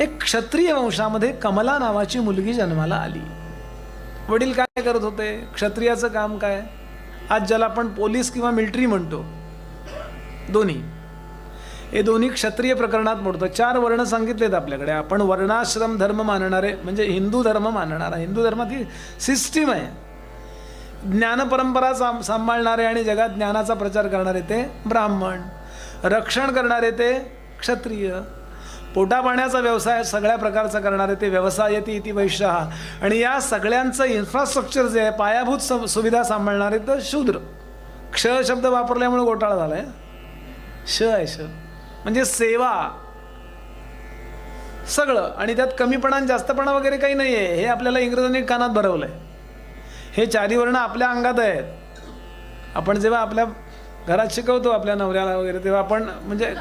एक क्षत्रिय वंशामध्ये कमला नावाची मुलगी जन्माला आली. वडील काय करत होते? क्षत्रियाचं काम काय? आज ज्याला आपण पोलीस किंवा मिलिटरी म्हणतो. दोन्ही. हे दोन्ही क्षत्रिय प्रकरणात मोडतं. चार वर्ण सांगितलेत आपल्याकडे. आपण वर्णाश्रम धर्म मानणारे म्हणजे हिंदू धर्म मानणारा. हिंदू धर्मात ही सिस्टीम आहे ज्ञानपरंपरा साम सांभाळणारे आणि जगात ज्ञानाचा प्रचार करणारे ते ब्राह्मण. रक्षण करणारे ते क्षत्रिय. पोटापाण्याचा व्यवसाय सगळ्या प्रकारचा करणारे ते व्यवसायती इति वैश्य आणि या सगळ्यांचं इन्फ्रास्ट्रक्चर जे आहे पायाभूत सु- सुविधा सांभाळणारे तर शूद्र. क्ष शब्द वापरल्यामुळे घोटाळा झाला आहे श आहे श. म्हणजे सेवा. सगळं. आणि त्यात कमीपणा आणि जास्तपणा वगैरे काही नाही आहे हे आपल्याला इंग्रजांनी कानात भरवलं आहे हे चारी वर्ण आपल्या अंगात आहेत. आपण जेव्हा आपल्या घरात शिकवतो आपल्या नवऱ्याला वगैरे तेव्हा आपण म्हणजे